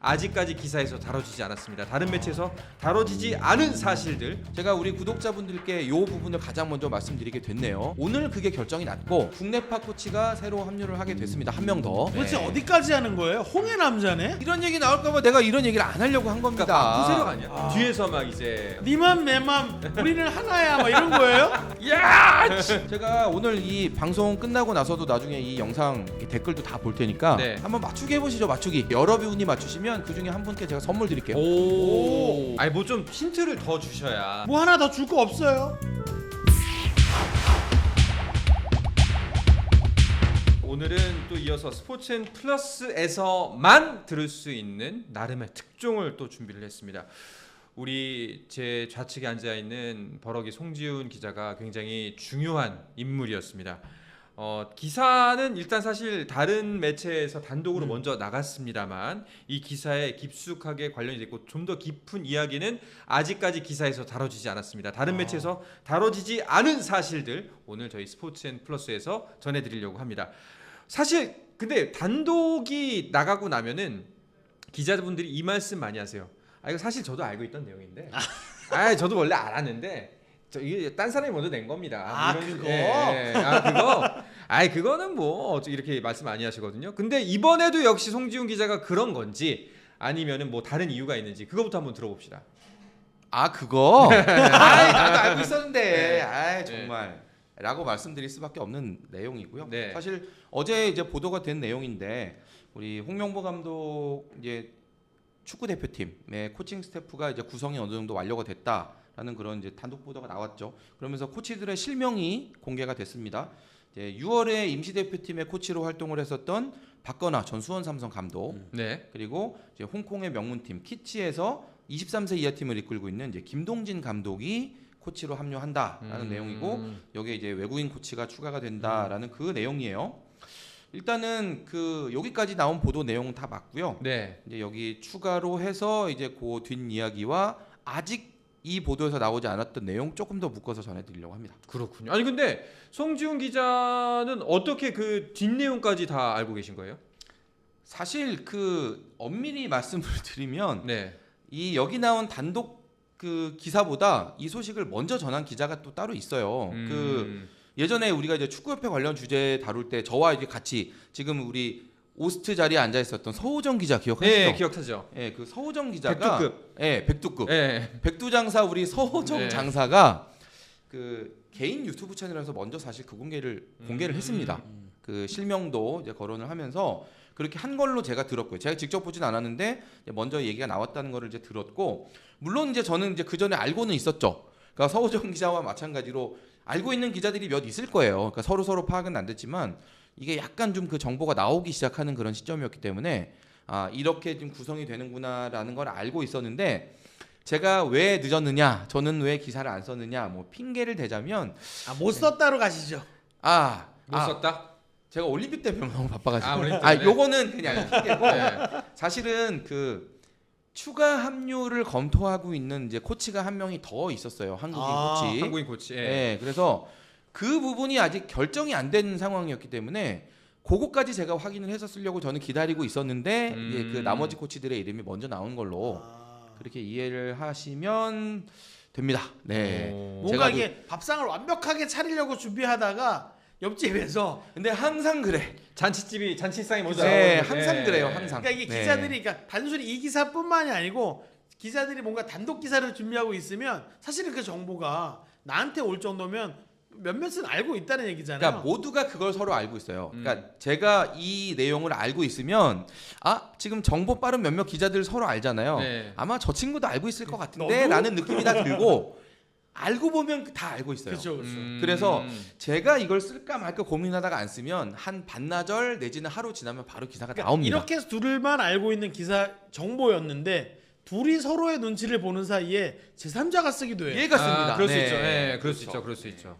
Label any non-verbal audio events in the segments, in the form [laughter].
아직까지 기사에서 다뤄지지 않았습니다. 다른 매체에서 다뤄지지 않은 사실들 제가 우리 구독자분들께 이 부분을 가장 먼저 말씀드리게 됐네요. 오늘 그게 결정이 났고 국내파 코치가 새로 합류를 하게 됐습니다. 한 명 더. 도대체 네. 어디까지 하는 거예요? 홍해 남자네? 이런 얘기 나올까봐 내가 이런 얘기를 안 하려고 한 겁니다. 그러니까 부세력 아니야. 아. 뒤에서 막 이제 니맘 내맘 우리는 하나야 막 이런 거예요? [laughs] 야! 제가 오늘 이 방송 끝나고 나서도 나중에 이 영상 이 댓글도 다 볼 테니까 네. 한번 맞추기 해보시죠. 맞추기. 여러 분이 맞추시면 그 중에 한 분께 제가 선물 드릴게요. 오. 아니 뭐 좀 힌트를 더 주셔야. 뭐 하나 더 줄 거 없어요? 오늘은 또 이어서 스포츠앤 플러스에서만 들을 수 있는 나름의 특종을 또 준비를 했습니다. 우리 제 좌측에 앉아 있는 버럭이 송지훈 기자가 굉장히 중요한 인물이었습니다. 어, 기사는 일단 사실 다른 매체에서 단독으로 음. 먼저 나갔습니다만 이 기사에 깊숙하게 관련이 됐고 좀 더 깊은 이야기는 아직까지 기사에서 다뤄지지 않았습니다. 다른 아. 매체에서 다뤄지지 않은 사실들 오늘 저희 스포츠앤 플러스에서 전해드리려고 합니다. 사실 근데 단독이 나가고 나면은 기자분들이 이 말씀 많이 하세요. 아 이거 사실 저도 알고 있던 내용인데, 아 저도 원래 알았는데 저 이게 딴 사람이 먼저 낸 겁니다. 아, 이런- 그거? 예, 예. 아 그거. 아이 그거는 뭐 이렇게 말씀 많이 하시거든요. 근데 이번에도 역시 송지훈 기자가 그런 건지 아니면은 뭐 다른 이유가 있는지 그거부터 한번 들어봅시다. 아 그거? [laughs] 아이 나도 알고 있었는데. 네. 아이 정말. 라고 말씀드릴 수밖에 없는 내용이고요. 네. 사실 어제 이제 보도가 된 내용인데 우리 홍명보 감독 이제 축구 대표팀의 코칭 스태프가 이제 구성이 어느 정도 완료가 됐다라는 그런 이제 단독 보도가 나왔죠. 그러면서 코치들의 실명이 공개가 됐습니다. 이제 6월에 임시 대표팀의 코치로 활동을 했었던 박건아 전 수원 삼성 감독 네. 그리고 이제 홍콩의 명문팀 키치에서 23세 이하 팀을 이끌고 있는 이제 김동진 감독이 코치로 합류한다라는 음. 내용이고 여기에 이제 외국인 코치가 추가가 된다라는 그 내용이에요. 일단은 그 여기까지 나온 보도 내용은 다 맞고요. 네. 이제 여기 추가로 해서 이제 그 뒷 이야기와 아직 이 보도에서 나오지 않았던 내용 조금 더 묶어서 전해드리려고 합니다. 그렇군요. 아니 근데 송지훈 기자는 어떻게 그 뒷내용까지 다 알고 계신 거예요? 사실 그 엄밀히 [laughs] 말씀을 드리면 네. 이 여기 나온 단독 그 기사보다 이 소식을 먼저 전한 기자가 또 따로 있어요. 그 음. 예전에 우리가 이제 축구협회 관련 주제 다룰 때 저와 이제 같이 지금 우리 오스트 자리에 앉아 있었던 서호정 기자 기억하시죠? 네, 기억하죠. 예, 그 서호정 기자가 백두급. 예, 백두급. 네. 백두 장사 우리 서호정 네. 장사가 그 개인 유튜브 채널에서 먼저 사실 그 공개를 공개를 음. 했습니다. 그 실명도 이제 거론을 하면서 그렇게 한 걸로 제가 들었고요. 제가 직접 보진 않았는데 먼저 얘기가 나왔다는 거를 이제 들었고 물론 이제 저는 이제 그 전에 알고는 있었죠. 그러니까 서호정 [laughs] 기자와 마찬가지로 알고 있는 기자들이 몇 있을 거예요. 그러니까 서로 서로 파악은 안 됐지만 이게 약간 좀 그 정보가 나오기 시작하는 그런 시점이었기 때문에 아 이렇게 좀 구성이 되는구나라는 걸 알고 있었는데 제가 왜 늦었느냐, 저는 왜 기사를 안 썼느냐, 뭐 핑계를 대자면 아 못 썼다로 가시죠. 아, 못 아 썼다. 제가 올림픽 때문에 너무 바빠가지고 아, 올림픽 아? 요거는 그냥 [laughs] 핑계고 네. 사실은 그 추가 합류를 검토하고 있는 이제 코치가 한 명이 더 있었어요. 한국인 아, 코치. 한국인 코치. 예. 예. 그래서 그 부분이 아직 결정이 안 된 상황이었기 때문에 그거까지 제가 확인을 해서 쓰려고 저는 기다리고 있었는데 음. 이제 그 나머지 코치들의 이름이 먼저 나온 걸로 아. 그렇게 이해를 하시면 됩니다. 네. 오. 뭔가 제가 이게 밥상을 완벽하게 차리려고 준비하다가 옆집에서 근데 항상 그래. 잔치집이 잔치상이 먼저 네. 항상 그래요. 항상. 그러니까 이게 네. 기자들이 그러니까 단순히 이 기사뿐만이 아니고 기자들이 뭔가 단독 기사를 준비하고 있으면 사실은 그 정보가 나한테 올 정도면 몇몇은 알고 있다는 얘기잖아요. 그러니까 모두가 그걸 서로 알고 있어요. 음. 그러니까 제가 이 내용을 알고 있으면 아 지금 정보 빠른 몇몇 기자들 서로 알잖아요. 네. 아마 저 친구도 알고 있을 것? 같은데라는 느낌이 다 들고 알고 보면 다 알고 있어요. 그렇죠, 그렇죠. 음. 그래서 제가 이걸 쓸까 말까 고민하다가 안 쓰면 한 반나절 내지는 하루 지나면 바로 기사가 그러니까 나옵니다. 이렇게 해서 둘만 알고 있는 기사 정보였는데 둘이 서로의 눈치를 보는 사이에 제3자가 쓰기도 해요. 이해가 씁니다. 아, 그럴 수 네. 있죠. 예, 그럴 수 그렇죠. 있죠. 그럴 수 있죠.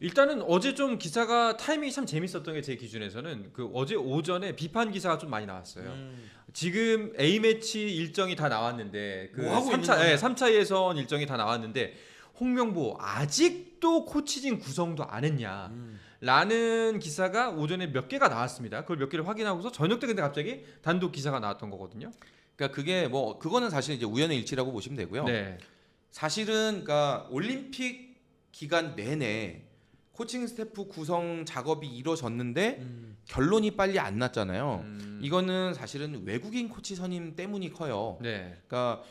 일단은 어제 좀 기사가 타이밍이 참 재밌었던 게 제 기준에서는 그 어제 오전에 비판 기사가 좀 많이 나왔어요. 음. 지금 A 매치 일정이 다 나왔는데 그 뭐 하고 있는 3차 거야? 예, 3차 예선 일정이 다 나왔는데 홍명보 아직도 코치진 구성도 안 했냐. 음. 라는 기사가 오전에 몇 개가 나왔습니다. 그걸 몇 개를 확인하고서 저녁 때 근데 갑자기 단독 기사가 나왔던 거거든요. 그러니까 그게 뭐 그거는 사실 이제 우연의 일치라고 보시면 되고요. 네. 사실은 그러니까 올림픽 기간 내내 코칭 스태프 구성 작업이 이루어졌는데 음. 결론이 빨리 안 났잖아요. 음, 이거는 사실은 외국인 코치 선임 때문이 커요. 네. 그러니까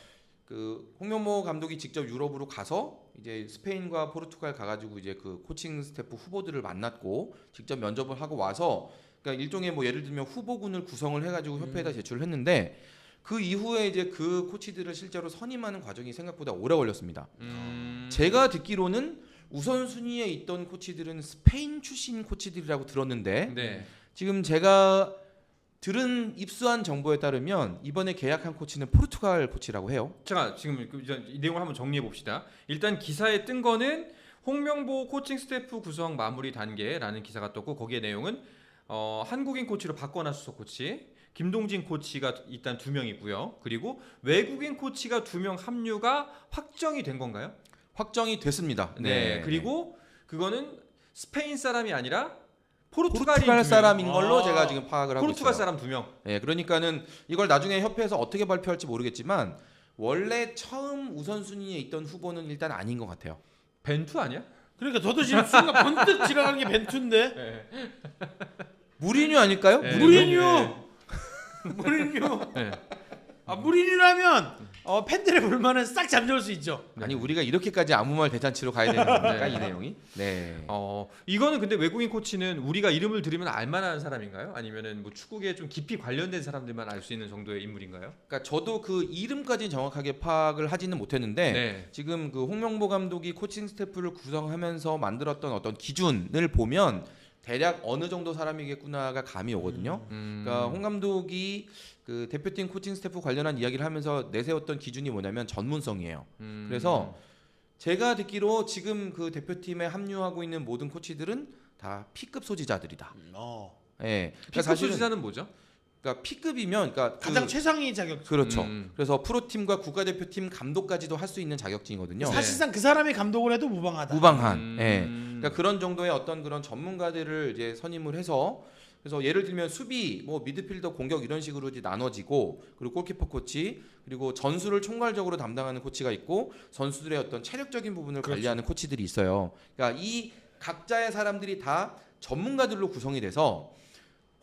그 홍명보 감독이 직접 유럽으로 가서 이제 스페인과 포르투갈 가가지고 이제 그 코칭 스태프 후보들을 만났고 직접 면접을 하고 와서 그러니까 일종의 뭐 예를 들면 후보군을 구성을 해가지고 협회에다 제출을 했는데 그 이후에 이제 그 코치들을 실제로 선임하는 과정이 생각보다 오래 걸렸습니다. 음, 제가 듣기로는 우선 순위에 있던 코치들은 스페인 출신 코치들이라고 들었는데 네. 지금 제가 들은 입수한 정보에 따르면 이번에 계약한 코치는 포르투갈 코치라고 해요. 제가 지금 그이 내용을 한번 정리해 봅시다. 일단 기사에 뜬 거는 홍명보 코칭 스태프 구성 마무리 단계라는 기사가 떴고 거기에 내용은 어, 한국인 코치로 수석 코치, 김동진 코치가 일단 두 명이고요. 그리고 외국인 코치가 두 명 합류가 확정이 된 건가요? 확정이 됐습니다. 네. 그리고 그거는 스페인 사람이 아니라 포르투갈인 포르투갈 두 명. 사람인 걸로 아. 제가 지금 파악을 하고 포르투갈 있어요. 사람 두 명. 네, 그러니까는 이걸 나중에 협회에서 어떻게 발표할지 모르겠지만 원래 처음 우선 순위에 있던 후보는 일단 아닌 것 같아요. 벤투 아니야? 그러니까 저도 지금 순간 [laughs] 번뜩 지나가는 게 벤투인데 네. 무리뉴 아닐까요? 네. 무리뉴 [laughs] 무리뉴 네. 아 무리뉴라면 어, 팬들의 불만은 싹 잠재울 수 있죠. 아니 우리가 이렇게까지 아무 말 대잔치로 가야 되는 겁니까 네. 이 내용이? 네. 어 이거는 근데 외국인 코치는 우리가 이름을 들으면 알만한 사람인가요? 아니면은 뭐 축구계에 좀 깊이 관련된 사람들만 알 수 있는 정도의 인물인가요? 그러니까 저도 그 이름까지 정확하게 파악을 하지는 못했는데 네. 지금 그 홍명보 감독이 코칭 스태프를 구성하면서 만들었던 어떤 기준을 보면 대략 어느 정도 사람이겠구나가 감이 오거든요. 음. 그러니까 홍 감독이 그 대표팀 코칭 스태프 관련한 이야기를 하면서 내세웠던 기준이 뭐냐면 전문성이에요. 음. 그래서 제가 듣기로 지금 그 대표팀에 합류하고 있는 모든 코치들은 다 P급 소지자들이다. 어. 예. 그러니까 피크 사실은 소지자는 뭐죠? 그러니까 P급이면 그러니까 그- 가장 최상위 자격. 그렇죠. 음. 그래서 프로팀과 국가대표팀 감독까지도 할 수 있는 자격증이거든요. 네. 사실상 그 사람이 감독을 해도 무방하다. 무방한. 음. 예. 그러니까 그런 정도의 어떤 그런 전문가들을 이제 선임을 해서 그래서 예를 들면 수비, 뭐 미드필더, 공격 이런 식으로 이제 나눠지고 그리고 골키퍼 코치 그리고 전술을 총괄적으로 담당하는 코치가 있고 선수들의 어떤 체력적인 부분을 그렇죠. 관리하는 코치들이 있어요. 그러니까 이 각자의 사람들이 다 전문가들로 구성이 돼서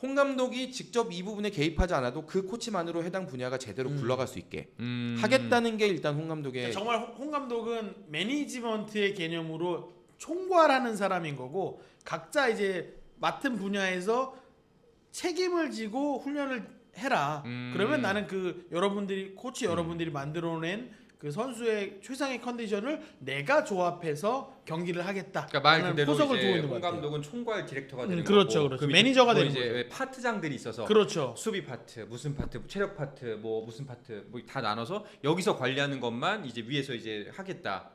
홍 감독이 직접 이 부분에 개입하지 않아도 그 코치만으로 해당 분야가 제대로 음. 굴러갈 수 있게 음. 하겠다는 게 일단 홍 감독의 그러니까 정말 홍 감독은 매니지먼트의 개념으로 총괄하는 사람인 거고 각자 이제 맡은 분야에서 책임을 지고 훈련을 해라. 음. 그러면 나는 그 여러분들이 코치 여러분들이 만들어낸 그 선수의 최상의 컨디션을 내가 조합해서 경기를 하겠다. 그러니까 말 그대로 포석을 이제 홍. 감독은 총괄 디렉터가 음, 되는 그렇죠, 거고 그렇죠. 그 매니저가 뭐 되는 이제 거죠. 왜 파트장들이 있어서 그렇죠. 수비 파트, 무슨 파트, 체력 파트, 뭐 무슨 파트 뭐 다 나눠서 여기서 관리하는 것만 이제 위에서 이제 하겠다.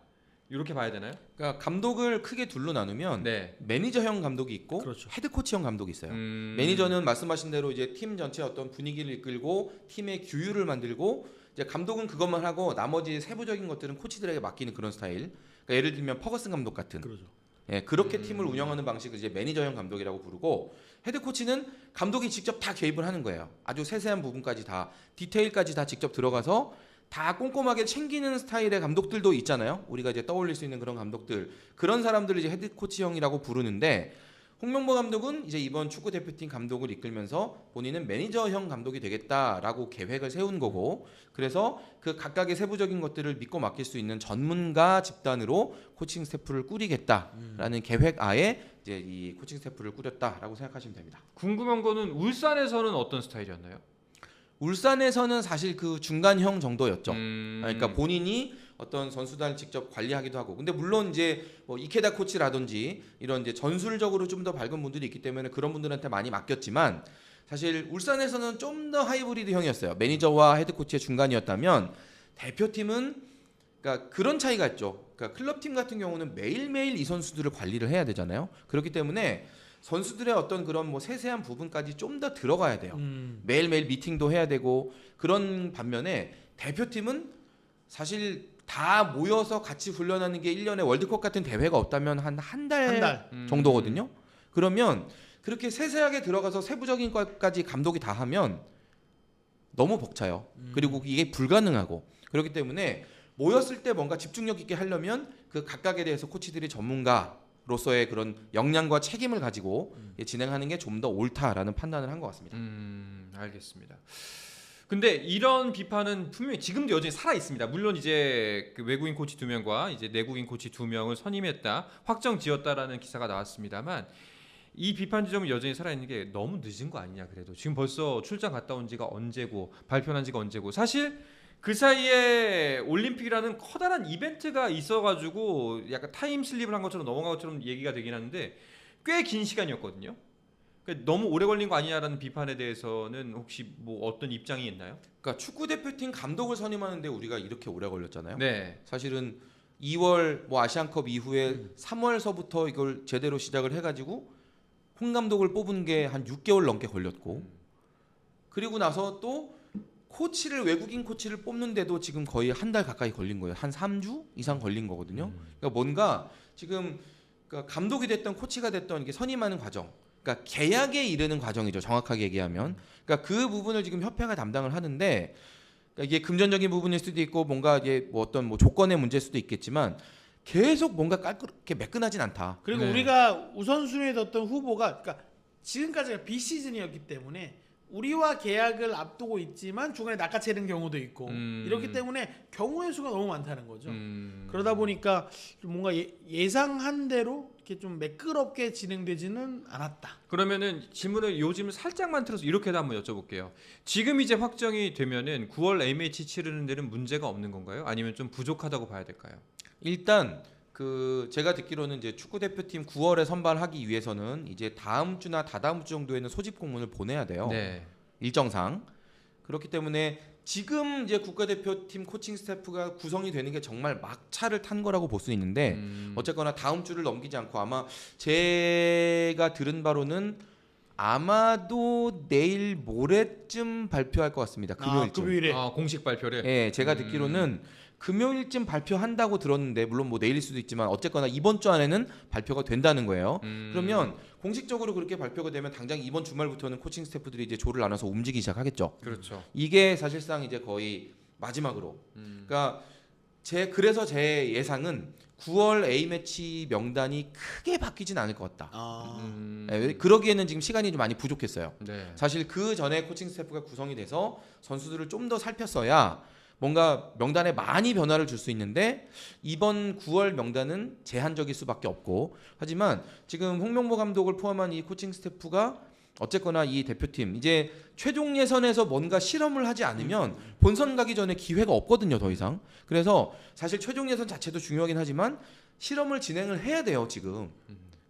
이렇게 봐야 되나요? 그러니까 감독을 크게 둘로 나누면 네. 매니저형 감독이 있고 그렇죠. 헤드 코치형 감독이 있어요. 음. 매니저는 말씀하신 대로 이제 팀 전체 어떤 분위기를 이끌고 팀의 규율을 만들고 이제 감독은 그것만 하고 나머지 세부적인 것들은 코치들에게 맡기는 그런 스타일. 그러니까 예를 들면 퍼거슨 감독 같은. 그렇죠. 예, 그렇게 음. 팀을 운영하는 방식을 이제 매니저형 감독이라고 부르고 헤드 코치는 감독이 직접 다 개입을 하는 거예요. 아주 세세한 부분까지 다 디테일까지 다 직접 들어가서 다 꼼꼼하게 챙기는 스타일의 감독들도 있잖아요. 우리가 이제 떠올릴 수 있는 그런 감독들 그런 사람들을 이제 헤드 코치형이라고 부르는데 홍명보 감독은 이제 이번 축구 대표팀 감독을 이끌면서 본인은 매니저형 감독이 되겠다라고 계획을 세운 거고 그래서 그 각각의 세부적인 것들을 믿고 맡길 수 있는 전문가 집단으로 코칭 스태프를 꾸리겠다라는 계획하에 이제 이 코칭 스태프를 꾸렸다라고 생각하시면 됩니다. 궁금한 거는 울산에서는 어떤 스타일이었나요? 울산에서는 사실 그 중간형 정도였죠. 음. 그러니까 본인이 어떤 선수단을 직접 관리하기도 하고. 근데 물론 이제 뭐 이케다 코치라든지 이런 이제 전술적으로 좀 더 밝은 분들이 있기 때문에 그런 분들한테 많이 맡겼지만 사실 울산에서는 좀 더 하이브리드형이었어요. 매니저와 헤드 코치의 중간이었다면 대표팀은 그러니까 그런 차이가 있죠. 그러니까 클럽팀 같은 경우는 매일매일 이 선수들을 관리를 해야 되잖아요. 그렇기 때문에 선수들의 어떤 그런 뭐 세세한 부분까지 좀 더 들어가야 돼요. 음. 매일매일 미팅도 해야 되고 그런 반면에 대표팀은 사실 다 모여서 같이 훈련하는 게 1년에 월드컵 같은 대회가 없다면 한 한달 한 달. 음. 정도거든요. 그러면 그렇게 세세하게 들어가서 세부적인 것까지 감독이 다 하면 너무 벅차요. 음. 그리고 이게 불가능하고 그렇기 때문에 모였을 때 뭔가 집중력 있게 하려면 그 각각에 대해서 코치들이 전문가로서의 그런 역량과 책임을 가지고 예, 진행하는 게 좀 더 옳다라는 판단을 한 것 같습니다. 음, 알겠습니다. 근데 이런 비판은 분명히 지금도 여전히 살아 있습니다. 물론 이제 그 외국인 코치 두 명과 이제 내국인 코치 두 명을 선임했다, 확정 지었다라는 기사가 나왔습니다만 이 비판 지점은 여전히 살아 있는 게 너무 늦은 거 아니냐 그래도 지금 벌써 출장 갔다 온 지가 언제고 발표한 지가 언제고 사실 그 사이에 올림픽이라는 커다란 이벤트가 있어가지고 약간 타임 슬립을 한 것처럼 넘어간 것처럼 얘기가 되긴 하는데 꽤 긴 시간이었거든요. 그러니까 너무 오래 걸린 거 아니냐라는 비판에 대해서는 혹시 뭐 어떤 입장이 있나요? 그러니까 축구 대표팀 감독을 선임하는데 우리가 이렇게 오래 걸렸잖아요. 네. 사실은 2월 뭐 아시안컵 이후에 3월서부터 이걸 제대로 시작을 해가지고 홍 감독을 뽑은 게 한 6개월 넘게 걸렸고 그리고 나서 또 코치를 외국인 코치를 뽑는데도 지금 거의 한 달 가까이 걸린 거예요. 한 3주 이상 걸린 거거든요. 그러니까 뭔가 지금 그러니까 감독이 됐던 코치가 됐던 이게 선임하는 과정, 그러니까 계약에 이르는 과정이죠. 정확하게 얘기하면, 그러니까 그 부분을 지금 협회가 담당을 하는데 그러니까 이게 금전적인 부분일 수도 있고 뭔가 이게 뭐 어떤 뭐 조건의 문제일 수도 있겠지만 계속 뭔가 깔끔하게 매끈하진 않다. 그리고 네. 우리가 우선순위에 뒀던 후보가 그러니까 지금까지가 비시즌이었기 때문에 우리와 계약을 앞두고 있지만 중간에 낚아채는 경우도 있고 음. 이렇기 때문에 경우의 수가 너무 많다는 거죠. 음. 그러다 보니까 좀 뭔가 예, 예상한 대로 이렇게 좀 매끄럽게 진행되지는 않았다. 그러면은 질문을 요즘 살짝만 틀어서 이렇게도 한번 여쭤볼게요. 지금 이제 확정이 되면은 9월 AMH 치르는 데는 문제가 없는 건가요? 아니면 좀 부족하다고 봐야 될까요? 일단 그 제가 듣기로는 이제 축구 대표팀 9월에 선발하기 위해서는 이제 다음 주나 다다음 주 정도에는 소집 공문을 보내야 돼요. 네. 일정상 그렇기 때문에 지금 이제 국가대표팀 코칭 스태프가 구성이 되는 게 정말 막차를 탄 거라고 볼 수 있는데 음. 어쨌거나 다음 주를 넘기지 않고 아마 제가 들은 바로는 아마도 내일 모레쯤 발표할 것 같습니다. 아, 금요일쯤. 금요일에 아, 공식 발표를. 예, 제가 음. 듣기로는 금요일쯤 발표한다고 들었는데 물론 뭐 내일일 수도 있지만 어쨌거나 이번 주 안에는 발표가 된다는 거예요. 음. 그러면 공식적으로 그렇게 발표가 되면 당장 이번 주말부터는 코칭 스태프들이 이제 조를 나눠서 움직이기 시작하겠죠. 그렇죠. 이게 사실상 이제 거의 마지막으로. 음. 그러니까 제 그래서 제 예상은 9월 A 매치 명단이 크게 바뀌진 않을 것 같다. 아, 음. 예, 그러기에는 지금 시간이 좀 많이 부족했어요. 네. 사실 그 전에 코칭 스태프가 구성이 돼서 선수들을 좀 더 살폈어야 뭔가 명단에 많이 변화를 줄 수 있는데 이번 9월 명단은 제한적일 수밖에 없고 하지만 지금 홍명보 감독을 포함한 이 코칭 스태프가 어쨌거나 이 대표팀 이제 최종 예선에서 뭔가 실험을 하지 않으면 본선 가기 전에 기회가 없거든요 더 이상. 그래서 사실 최종 예선 자체도 중요하긴 하지만 실험을 진행을 해야 돼요 지금.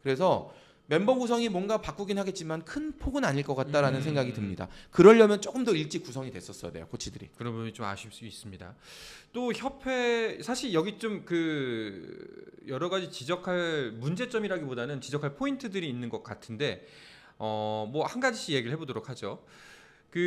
그래서 멤버 구성이 뭔가 바꾸긴 하겠지만 큰 폭은 아닐 것 같다라는 음. 생각이 듭니다. 그러려면 조금 더 일찍 구성이 됐었어야 돼요, 코치들이. 그런 부분이 좀 아쉬울 수 있습니다. 또 협회 사실 여기 좀 그 여러 가지 지적할 문제점이라기보다는 지적할 포인트들이 있는 것 같은데 어 뭐 한 가지씩 얘기를 해보도록 하죠. 그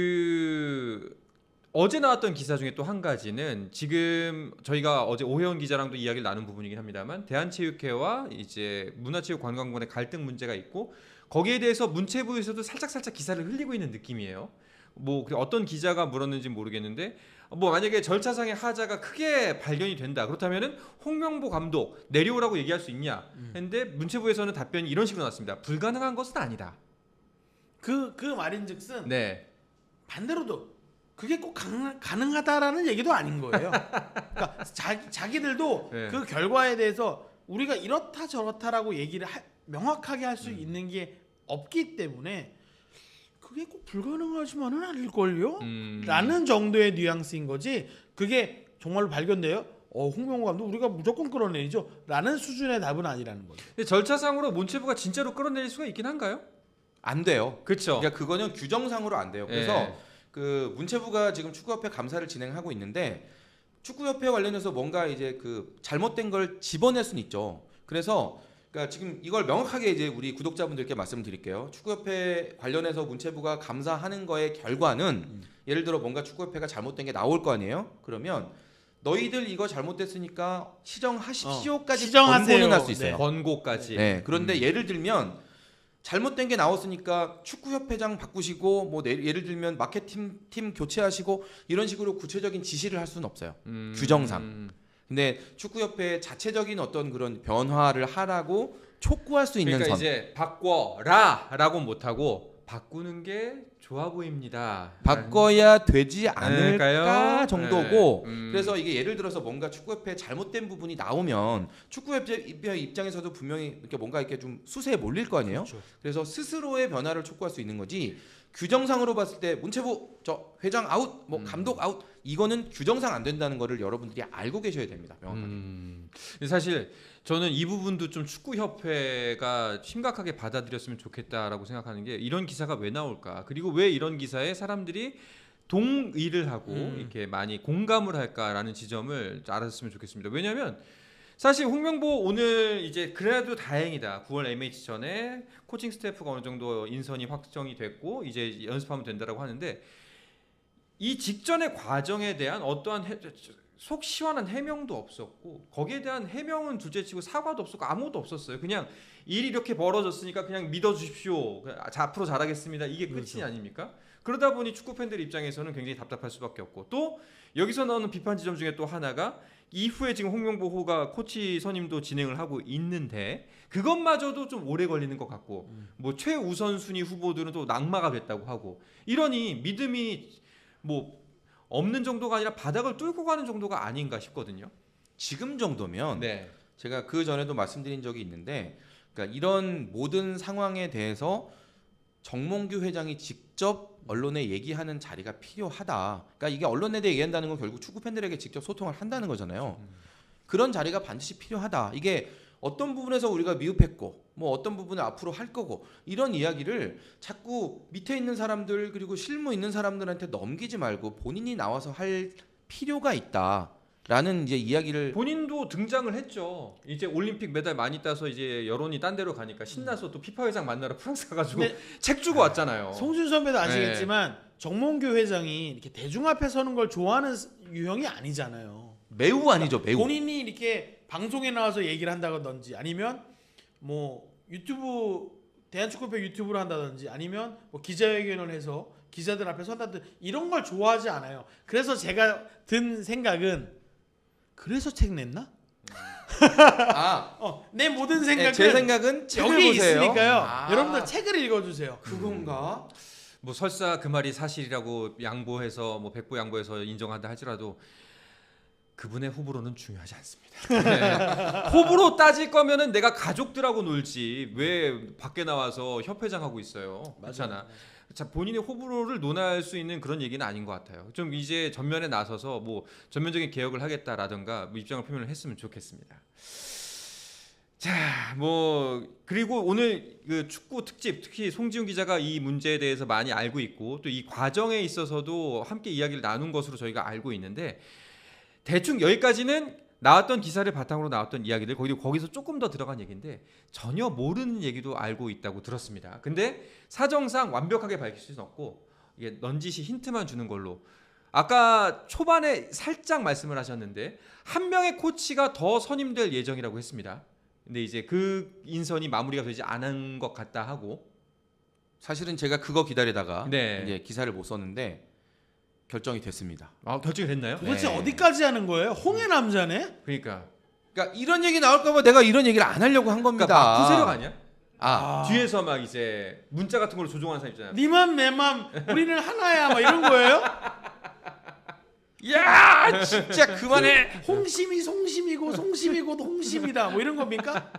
어제 나왔던 기사 중에 또 한 가지는 지금 저희가 어제 오혜원 기자랑도 이야기를 나눈 부분이긴 합니다만 대한체육회와 이제 문화체육관광부의 갈등 문제가 있고 거기에 대해서 문체부에서도 살짝 살짝 기사를 흘리고 있는 느낌이에요. 뭐 그래 어떤 기자가 물었는지 모르겠는데 뭐 만약에 절차상의 하자가 크게 발견이 된다. 그렇다면은 홍명보 감독 내려오라고 얘기할 수 있냐? 했는데 문체부에서는 답변이 이런 식으로 나왔습니다. 불가능한 것은 아니다. 그, 그 말인즉슨 네. 반대로도 그게 꼭 가능, 가능 하다라는 얘기도 아닌 거예요. 그러니까 자, 자기들도 [laughs] 네. 그 결과에 대해서 우리가 이렇다 저렇다라고 얘기를 하- 명확하게 할 음. 수 있는 게 없기 때문에 그게 꼭 불가능하지만은 않을걸요? 음, 라는 정도의 뉘앙스인 거지 그게 정말로 발견돼요? 어 홍명호 감독 우리가 무조건 끌어내리죠 라는 수준의 답은 아니라는 거죠 근데 절차상으로 문체부가 진짜로 끌어내릴 수가 있긴 한가요? 안 돼요. 그렇죠 그러니까 그거는 규정상으로 안 돼요. 그래서 예. 그 문체부가 지금 축구협회 감사를 진행하고 있는데 축구협회 관련해서 뭔가 이제 그 잘못된 걸 집어낼 수는 있죠. 그래서 그러니까 지금 이걸 명확하게 이제 우리 구독자분들께 말씀드릴게요. 축구협회 관련해서 문체부가 감사하는 거의 결과는 예를 들어 뭔가 축구협회가 잘못된 게 나올 거 아니에요? 그러면 너희들 이거 잘못됐으니까 시정하십시오까지 어, 시정하세요. 권고는 할 수 있어요. 네. 권고까지 네. 그런데 음. 예를 들면 잘못된 게 나왔으니까 축구협회장 바꾸시고 뭐 내- 예를 들면 마케팅 팀 교체하시고 이런 식으로 구체적인 지시를 할 수는 없어요. 음, 규정상. 음. 근데 축구협회 자체적인 어떤 그런 변화를 하라고 촉구할 수 있는 그러니까 선. 이제 바꿔라라고 못하고 바꾸는 게 좋아 보입니다. 바꿔야 되지 않을까 않을까요? 정도고 네. 음. 그래서 이게 예를 들어서 뭔가 축구협회 잘못된 부분이 나오면 축구협회 입장에서도 분명히 이렇게 뭔가 이렇게 좀 수세에 몰릴 거 아니에요. 그렇죠. 그래서 스스로의 변화를 촉구할 수 있는 거지 규정상으로 봤을 때 문체부 저 회장 아웃 뭐 음. 감독 아웃 이거는 규정상 안 된다는 거를 여러분들이 알고 계셔야 됩니다. 명확하게. 음, 사실 저는 이 부분도 좀 축구 협회가 심각하게 받아들였으면 좋겠다라고 생각하는 게 이런 기사가 왜 나올까? 그리고 왜 이런 기사에 사람들이 동의를 하고 음. 이렇게 많이 공감을 할까라는 지점을 알았으면 좋겠습니다. 왜냐하면 사실 홍명보 오늘 이제 그래도 다행이다. 9월 MH 전에 코칭 스태프가 어느 정도 인선이 확정이 됐고 이제 연습하면 된다라고 하는데 이 직전의 과정에 대한 어떠한 해, 속 시원한 해명도 없었고 거기에 대한 해명은 둘째치고 사과도 없었고 아무것도 없었어요. 그냥 일이 이렇게 벌어졌으니까 그냥 믿어주십시오. 그, 자, 앞으로 잘하겠습니다. 이게 끝이 그렇죠. 아닙니까? 그러다 보니 축구 팬들 입장에서는 굉장히 답답할 수밖에 없고 또 여기서 나오는 비판 지점 중에 또 하나가 이후에 지금 홍명보호가 코치 선임도 진행을 하고 있는데 그것마저도 좀 오래 걸리는 것 같고 뭐 최우선 순위 후보들은 또 낙마가 됐다고 하고 이러니 믿음이 뭐 없는 정도가 아니라 바닥을 뚫고 가는 정도가 아닌가 싶거든요. 지금 정도면 네. 제가 그 전에도 말씀드린 적이 있는데 그러니까 이런 모든 상황에 대해서 정몽규 회장이 직접 언론에 얘기하는 자리가 필요하다. 그러니까 이게 언론에 대해 얘기한다는 건 결국 축구 팬들에게 직접 소통을 한다는 거잖아요. 그런 자리가 반드시 필요하다. 이게 어떤 부분에서 우리가 미흡했고 뭐 어떤 부분을 앞으로 할 거고 이런 이야기를 자꾸 밑에 있는 사람들 그리고 실무 있는 사람들한테 넘기지 말고 본인이 나와서 할 필요가 있다 라는 이제 이야기를 본인도 등장을 했죠. 이제 올림픽 메달 많이 따서 이제 여론이 딴 데로 가니까 신나서 또 피파 회장 만나러 [laughs] 프랑스 가가지고 근데 책 주고 왔잖아요. 송준 선배도 아시겠지만 정몽규 회장이 이렇게 대중 앞에 서는 걸 좋아하는 유형이 아니잖아요. 매우 아니죠 매우 본인이 이렇게 방송에 나와서 얘기를 한다든지 아니면 뭐 유튜브 대한축구협회 유튜브를 한다든지 아니면 뭐 기자회견을 해서 기자들 앞에 선다든지 이런 걸 좋아하지 않아요. 그래서 제가 든 생각은 그래서 책 냈나? 아 [laughs] 어, 내 모든 생각은 네, 제 생각은 책을 여기 보세요. 있으니까요. 아, 여러분들 책을 읽어주세요. 그건가? 뭐 설사 그 말이 사실이라고 양보해서 뭐 백보 양보해서 인정한다 할지라도 그분의 호불호는 중요하지 않습니다. [laughs] 네. 호불호 따질 거면은 내가 가족들하고 놀지 왜 밖에 나와서 협회장 하고 있어요. 그렇잖아. 자 본인의 호불호를 논할 수 있는 그런 얘기는 아닌 것 같아요. 좀 이제 전면에 나서서 뭐 전면적인 개혁을 하겠다라든가 뭐 입장을 표명을 했으면 좋겠습니다. 자, 뭐 그리고 오늘 그 축구 특집 특히 송지훈 기자가 이 문제에 대해서 많이 알고 있고 또 이 과정에 있어서도 함께 이야기를 나눈 것으로 저희가 알고 있는데 대충 여기까지는 나왔던 기사를 바탕으로 나왔던 이야기들 거기도 거기서 조금 더 들어간 얘기인데 전혀 모르는 얘기도 알고 있다고 들었습니다. 근데 사정상 완벽하게 밝힐 수는 없고 이게 넌지시 힌트만 주는 걸로 아까 초반에 살짝 말씀을 하셨는데 한 명의 코치가 더 선임될 예정이라고 했습니다. 근데 이제 그 인선이 마무리가 되지 않은 것 같다 하고 사실은 제가 그거 기다리다가 네. 이제 기사를 못 썼는데 결정이 됐습니다. 아 결정이 됐나요? 도대체 네. 어디까지 하는 거예요? 홍해 남자네? 그러니까 그러니까 이런 얘기 나올까봐 내가 이런 얘기를 안 하려고 한 겁니다. 그러니까 마쿠 세력 아니야? 아, 뒤에서 막 이제 문자 같은 걸로 조종하는 사람 있잖아요. 니맘 내맘 우리는 하나야 막 이런 거예요? [laughs] 야 진짜 그만해. 홍심이 송심이고 송심이고 홍심이다 뭐 이런 겁니까?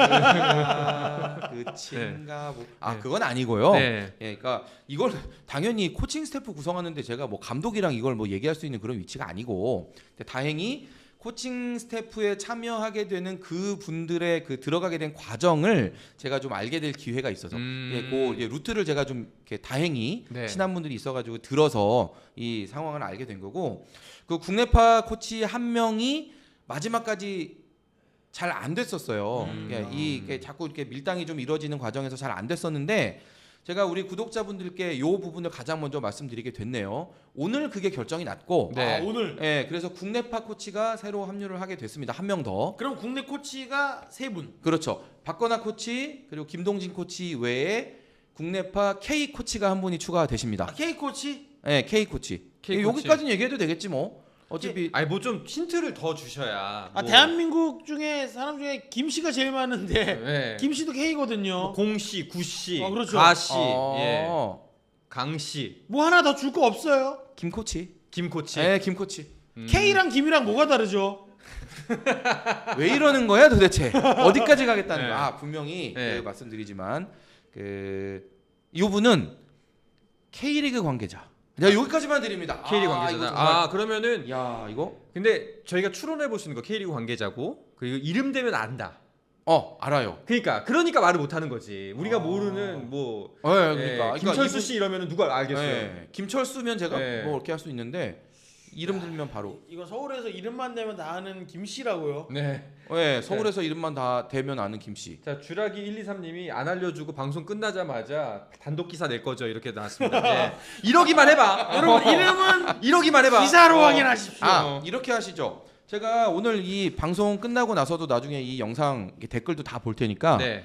여기까지가 [laughs] 끝인가 보. 아 네. 그건 아니고요. 네. 예, 그러니까 이걸 당연히 코칭 스태프 구성하는데 제가 뭐 감독이랑 이걸 뭐 얘기할 수 있는 그런 위치가 아니고 근데 다행히 코칭 스태프에 참여하게 되는 그 분들의 그 들어가게 된 과정을 제가 좀 알게 될 기회가 있어서 음. 예, 그 이제 루트를 제가 좀 이렇게 다행히 네. 친한 분들이 있어가지고 들어서 이 상황을 알게 된 거고 그 국내파 코치 한 명이 마지막까지 잘 안 됐었어요. 음. 예, 이 이게 자꾸 이렇게 밀당이 좀 이루어지는 과정에서 잘 안 됐었는데 제가 우리 구독자분들께 이 부분을 가장 먼저 말씀드리게 됐네요. 오늘 그게 결정이 났고, 네. 아, 오늘 예, 그래서 국내파 코치가 새로 합류를 하게 됐습니다. 한 명 더. 그럼 국내 코치가 세 분. 그렇죠. 박건아 코치 그리고 김동진 코치 외에 국내파 K 코치가 한 분이 추가가 되십니다. 아, K 코치? 네, K 코치. K 여기까지는 얘기해도 되겠지 뭐. 어차피 아니 뭐 좀 힌트를 더 주셔야. 아 뭐, 대한민국 중에 사람 중에 김 씨가 제일 많은데 네. 김 씨도 K거든요. 뭐 공씨, 구씨, 어, 그렇죠. 가씨, 어, 예, 강씨, 뭐 하나 더 줄 거 없어요? 김 코치. 김코치. 네, 김 코치. 음. K랑 김이랑 뭐가 다르죠? [laughs] 왜 이러는 거야 도대체? 어디까지 가겠다는 네. 거야? 아, 분명히 네. 그 말씀드리지만 그 이분은 K리그 관계자. 야 여기까지만 드립니다. K리그 아, 관계자다. 이거 정말- 아 그러면은 야 이거 근데 저희가 추론해 볼 수 있는 거 K리그 관계자고 그리고 이름 되면 안다. 어 알아요. 그러니까 그러니까 말을 못 하는 거지. 우리가 아. 모르는 뭐 네, 그러니까, 예, 김철수 이분- 씨 이러면은 누가 알겠어요. 네, 김철수면 제가 네. 뭐 이렇게 할 수 있는데 이름 들면 바로 이거 서울에서 이름만 대면 다 아는 김 씨라고요. 네. 네, 서울에서 이름만 다 대면 아는 김 씨. 자 주라기 123님이 안 알려주고 방송 끝나자마자 단독 기사 낼 거죠 이렇게 나왔습니다. 네. [laughs] 이러기만 해봐. 여러분 이름은 [laughs] 이러기만 해봐. 기사로 어. 확인하십시오. 아 이렇게 하시죠. 제가 오늘 이 방송 끝나고 나서도 나중에 이 영상 댓글도 다 볼 테니까 네.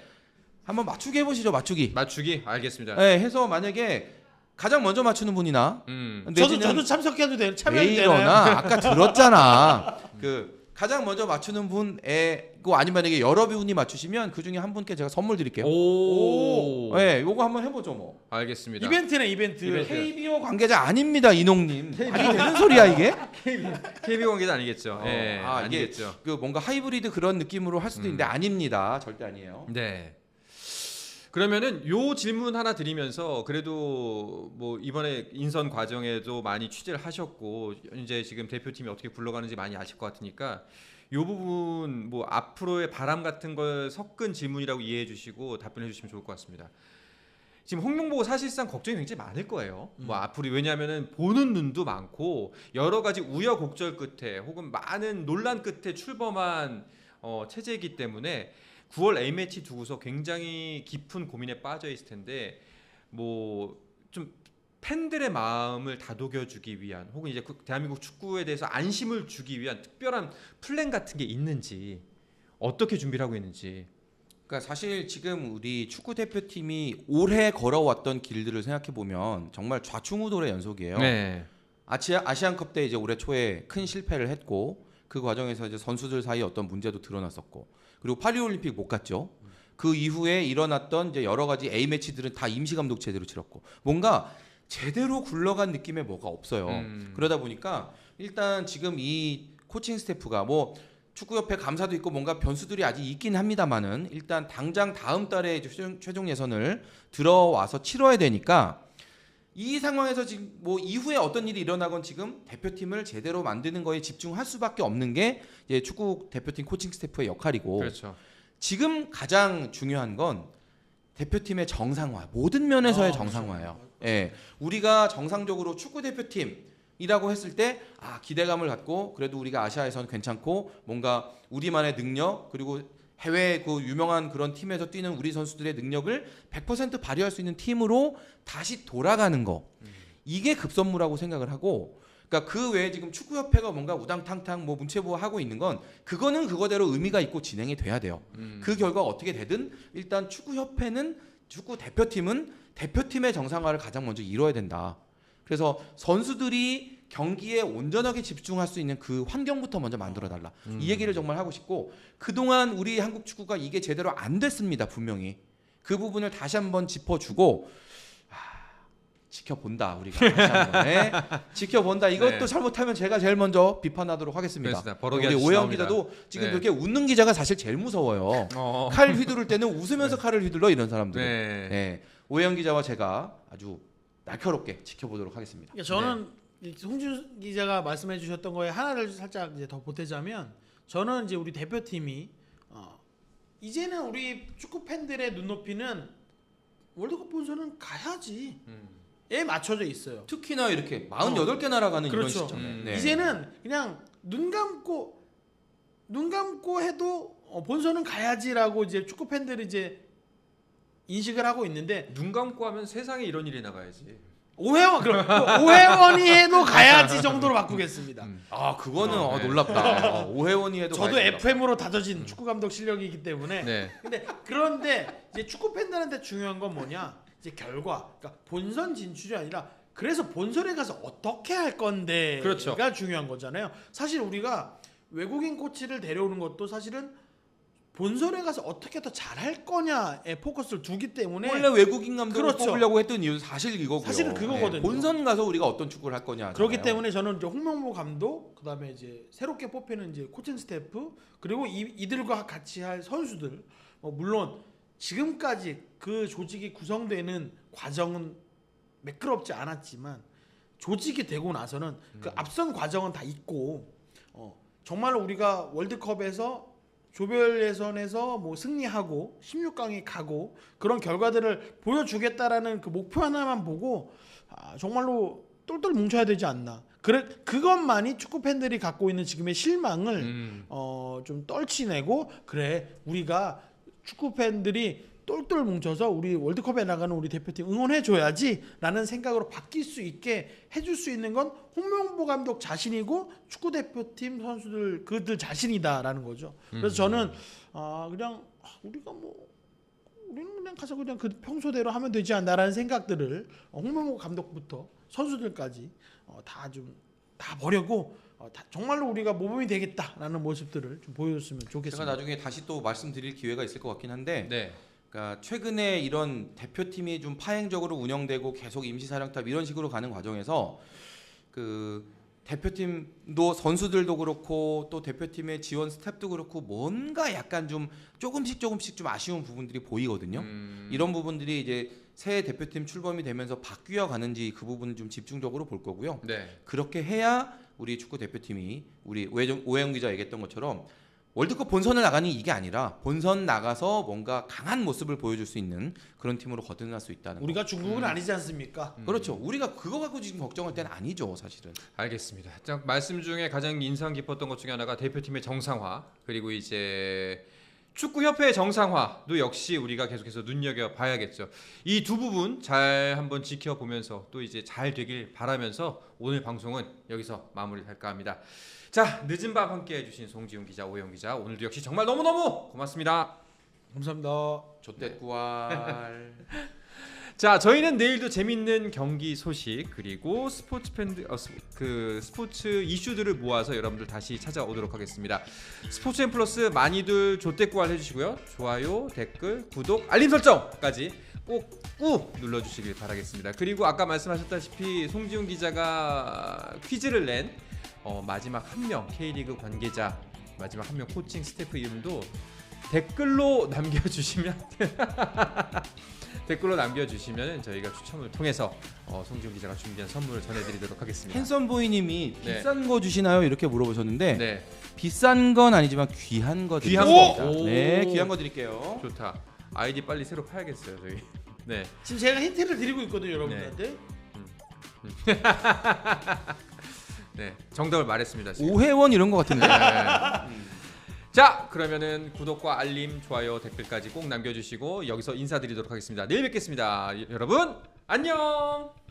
한번 맞추기 해보시죠. 맞추기. 맞추기 알겠습니다. 네, 해서 만약에 가장 먼저 맞추는 분이나 음. 저도 저도 참석해도 돼. 참여해도 왜 되나요? 이러나 아까 들었잖아. [laughs] 그 가장 먼저 맞추는 분에고 아니면 만약에 여러 분이 맞추시면 그 중에 한 분께 제가 선물 드릴게요. 오. 네, 요거 한번 해보죠 뭐. 알겠습니다. 이벤트네 이벤트. 이벤트. KBO 관계자 아닙니다, 이농님. 말이 되는 소리야 이게? KB 관계자 아니겠죠. 어, 예. 아, 아니겠죠. 그 뭔가 하이브리드 그런 느낌으로 할 수도 음. 있는데 아닙니다, 절대 아니에요. 네. 그러면은 요 질문 하나 드리면서 그래도 뭐 이번에 인선 과정에도 많이 취재를 하셨고 이제 지금 대표팀이 어떻게 굴러가는지 많이 아실 것 같으니까 요 부분 뭐 앞으로의 바람 같은 걸 섞은 질문이라고 이해해 주시고 답변해 주시면 좋을 것 같습니다. 지금 홍명보가 사실상 걱정이 굉장히 많을 거예요. 뭐 앞으로 왜냐하면은 보는 눈도 많고 여러 가지 우여곡절 끝에 혹은 많은 논란 끝에 출범한 어, 체제이기 때문에 9월 A 매치 두고서 굉장히 깊은 고민에 빠져 있을 텐데 뭐 좀 팬들의 마음을 다독여주기 위한 혹은 이제 그 대한민국 축구에 대해서 안심을 주기 위한 특별한 플랜 같은 게 있는지 어떻게 준비를 하고 있는지 그러니까 사실 지금 우리 축구 대표팀이 올해 걸어왔던 길들을 생각해 보면 정말 좌충우돌의 연속이에요. 네. 아시아 아시안컵 때 이제 올해 초에 큰 실패를 했고 그 과정에서 이제 선수들 사이에 어떤 문제도 드러났었고 그리고 파리 올림픽 못 갔죠. 그 이후에 일어났던 이제 여러 가지 A 매치들은 다 임시 감독 제대로 치렀고 뭔가 제대로 굴러간 느낌의 뭐가 없어요. 음. 그러다 보니까 일단 지금 이 코칭 스태프가 뭐 축구협회 감사도 있고 뭔가 변수들이 아직 있긴 합니다만은 일단 당장 다음 달에 최종, 최종 예선을 들어와서 치러야 되니까 이 상황에서 지금 뭐 이후에 어떤 일이 일어나건 지금 대표팀을 제대로 만드는 거에 집중할 수밖에 없는 게 이제 축구 대표팀 코칭 스태프의 역할이고 그렇죠. 지금 가장 중요한 건 대표팀의 정상화 모든 면에서의 아, 정상화예요. 예, 우리가 정상적으로 축구 대표팀 이라고 했을 때 아, 기대감을 갖고 그래도 우리가 아시아에서는 괜찮고 뭔가 우리만의 능력 그리고 해외 그 유명한 그런 팀에서 뛰는 우리 선수들의 능력을 100% 발휘할 수 있는 팀으로 다시 돌아가는 거 이게 급선무라고 생각을 하고 그러니까 그 외에 지금 축구협회가 뭔가 우당탕탕 뭐 문체부 하고 있는 건 그거는 그거대로 의미가 있고 진행이 돼야 돼요. 음. 그 결과 어떻게 되든 일단 축구협회는 축구 대표팀은 대표팀의 정상화를 가장 먼저 이뤄야 된다. 그래서 선수들이 경기에 온전하게 집중할 수 있는 그 환경부터 먼저 만들어 달라. 음. 이 얘기를 정말 하고 싶고 그동안 우리 한국 축구가 이게 제대로 안 됐습니다. 분명히. 그 부분을 다시 한번 짚어 주고 아, 지켜본다 우리가 다시 한번 네. [laughs] 지켜본다 이것도 네. 잘못하면 제가 제일 먼저 비판하도록 하겠습니다. 우리 오영. 기자도 지금 네. 그렇게 웃는 기자가 사실 제일 무서워요. 어. 칼 [laughs] 휘두를 때는 웃으면서 칼을 휘둘러 이런 사람들. 네. 네. 오영 기자와 제가 아주 날카롭게 지켜보도록 하겠습니다. 그러니까 저는 이 홍준 기자가 말씀해 주셨던 거에 하나를 살짝 이제 더 보태자면 저는 이제 우리 대표팀이 어, 이제는 우리 축구 팬들의 눈높이는 월드컵 본선은 가야지. 음. 에 맞춰져 있어요. 특히나 이렇게 48개 나라가는 이런 그렇죠. 시점에 음. 네. 이제는 그냥 눈 감고 눈 감고 해도 어, 본선은 가야지라고 이제 축구 팬들이 이제 인식을 하고 있는데 눈 감고 하면 세상에 이런 일이 나가야지. 오해원 그럼 오해원이 해도 가야지 정도로 바꾸겠습니다. 음. 아 그거는 어, 어, 네. 놀랍다. 어, 오해원이 해도 저도. FM으로 다져진 축구 감독 실력이기 때문에 네. 근데 그런데 이제 축구 팬들한테 중요한 건 뭐냐? 이제 결과. 그러니까 본선 진출이 아니라 그래서 본선에 가서 어떻게 할 건데가 그렇죠. 중요한 거잖아요. 사실 우리가 외국인 코치를 데려오는 것도 사실은 본선에 가서 어떻게 더 잘할 거냐에 포커스를 두기 때문에 원래 외국인 감독을 그렇죠. 뽑으려고 했던 이유는 사실 이거고요. 사실은 그거거든요. 본선 가서 우리가 어떤 축구를 할 거냐. 그렇기 때문에 저는 이제 홍명보 감독 그다음에 이제 새롭게 뽑히는 이제 코칭 스태프 그리고 이, 이들과 같이 할 선수들 뭐 물론 지금까지 그 조직이 구성되는 과정은 매끄럽지 않았지만 조직이 되고 나서는 그 앞선 과정은 다 있고 어, 정말로 우리가 월드컵에서 조별 예선에서 뭐 승리하고 16강에 가고 그런 결과들을 보여주겠다라는 그 목표 하나만 보고 아, 정말로 똘똘 뭉쳐야 되지 않나. 그래 그것만이 축구 팬들이 갖고 있는 지금의 실망을 음. 어, 좀 떨치내고 그래 우리가 축구 팬들이 똘똘 뭉쳐서 우리 월드컵에 나가는 우리 대표팀 응원해 줘야지라는 생각으로 바뀔 수 있게 해줄 수 있는 건 홍명보 감독 자신이고 축구 대표팀 선수들 그들 자신이다라는 거죠. 그래서 저는 아 그냥 아, 우리가 뭐 우리는 그냥 가서 그냥 그 평소대로 하면 되지 않나라는 생각들을 어, 홍명보 감독부터 선수들까지 어, 다좀 다 버려고 어, 다 정말로 우리가 모범이 되겠다라는 모습들을 좀 보여줬으면 제가 좋겠습니다. 나중에 다시 또 말씀드릴 기회가 있을 것 같긴 한데 네. 그러니까 최근에 이런 대표팀이 좀 파행적으로 운영되고 계속 임시사령탑 이런 식으로 가는 과정에서 그 대표팀도 선수들도 그렇고 또 대표팀의 지원 스태프도 그렇고 뭔가 약간 좀 조금씩 조금씩 좀 아쉬운 부분들이 보이거든요. 음. 이런 부분들이 이제 새 대표팀 출범이 되면서 바뀌어 가는지 그 부분을 좀 집중적으로 볼 거고요. 네. 그렇게 해야 우리 축구 대표팀이 우리 오해영 기자 얘기했던 것처럼 월드컵 본선을 나가는 이게 아니라 본선 나가서 뭔가 강한 모습을 보여줄 수 있는 그런 팀으로 거듭날 수 있다는 거. 우리가 중국은 아니지 않습니까? 그렇죠. 우리가 그거 갖고 지금 걱정할 때는 아니죠, 사실은. 알겠습니다. 자, 말씀 중에 가장 인상 깊었던 것 중에 하나가 대표팀의 정상화 그리고 이제 축구 협회의 정상화도 역시 우리가 계속해서 눈여겨 봐야겠죠. 이 두 부분 잘 한번 지켜보면서 또 이제 잘 되길 바라면서 오늘 방송은 여기서 마무리할까 합니다. 자, 늦은 밤 함께 해주신 송지훈 기자, 오영 기자 오늘도 역시 정말 너무너무 고맙습니다. 감사합니다. 조태구알. [laughs] 자, 저희는 내일도 재밌는 경기 소식 그리고 스포츠 팬들 어, 스, 그 스포츠 이슈들을 모아서 여러분들 다시 찾아오도록 하겠습니다. 스포츠 앤 플러스 많이들 조대꾸알 해주시고요. 좋아요, 댓글, 구독, 알림 설정까지 꼭 꾹 눌러주시길 바라겠습니다. 그리고 아까 말씀하셨다시피 송지훈 기자가 퀴즈를 낸 어, 마지막 한 명 K리그 관계자 마지막 한 명 코칭 스태프 이름도 댓글로 [laughs] 남겨주시면 [laughs] 댓글로 남겨주시면 저희가 추첨을 통해서 어, 송지훈 기자가 준비한 선물을 전해드리도록 하겠습니다. 핸섬 보이님이 네. 비싼 거 주시나요? 이렇게 물어보셨는데 네, 비싼 건 아니지만 귀한 거 귀한 드립니다. 거? 네, 오. 귀한 거 드릴게요. 좋다. 아이디 빨리 새로 파야겠어요, 저희. 네, 지금 제가 힌트를 드리고 있거든요, 여러분들한테. 네, [laughs] 정답을 말했습니다. 지금. 오해원 이런 거 같은데. [laughs] 네. 자, 그러면은 구독과 알림, 좋아요, 댓글까지 꼭 남겨주시고 여기서 인사드리도록 하겠습니다. 내일 뵙겠습니다, 여러분. 안녕.